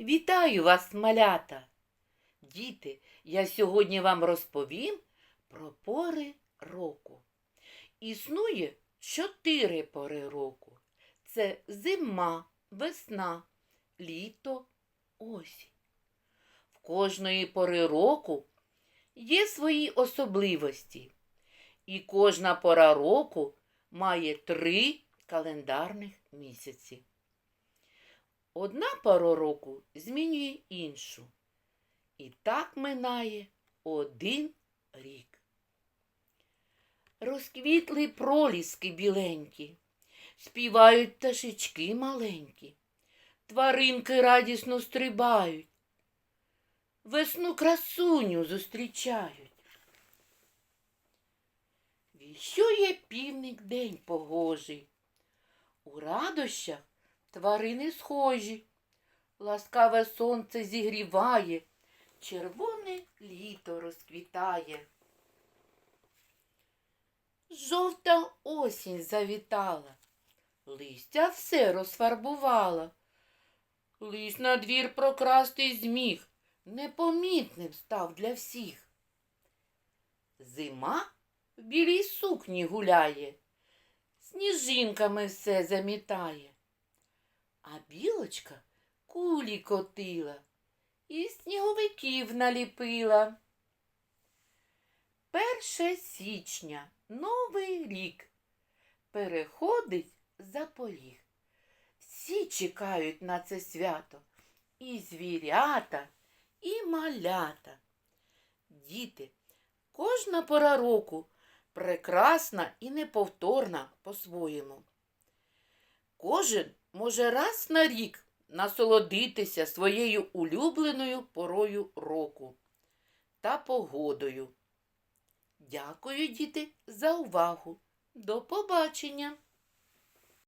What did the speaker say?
Вітаю вас, малята! Діти, я сьогодні вам розповім про пори року. Існує чотири пори року. Це зима, весна, літо, осінь. В кожної пори року є свої особливості, і кожна пора року має три календарних місяці. Одна пора року змінює іншу. І так минає один рік. Розквітли проліски біленькі, співають пташечки маленькі, тваринки радісно стрибають, весну красуню зустрічають. Віщує півник день погожий, у радощах тварини схожі, ласкаве сонце зігріває, червоне літо розквітає. Жовта осінь завітала, листя все розфарбувала. Лись на двір прокрасти зміг, непомітним став для всіх. Зима в білій сукні гуляє, сніжинками все замітає. А білочка кулі котила і сніговиків наліпила. Перше січня новий рік переходить за поріг. Всі чекають на це свято і звірята, і малята. Діти, кожна пора року прекрасна і неповторна по-своєму. Кожен може раз на рік насолодитися своєю улюбленою порою року та погодою. Дякую, діти, за увагу. До побачення!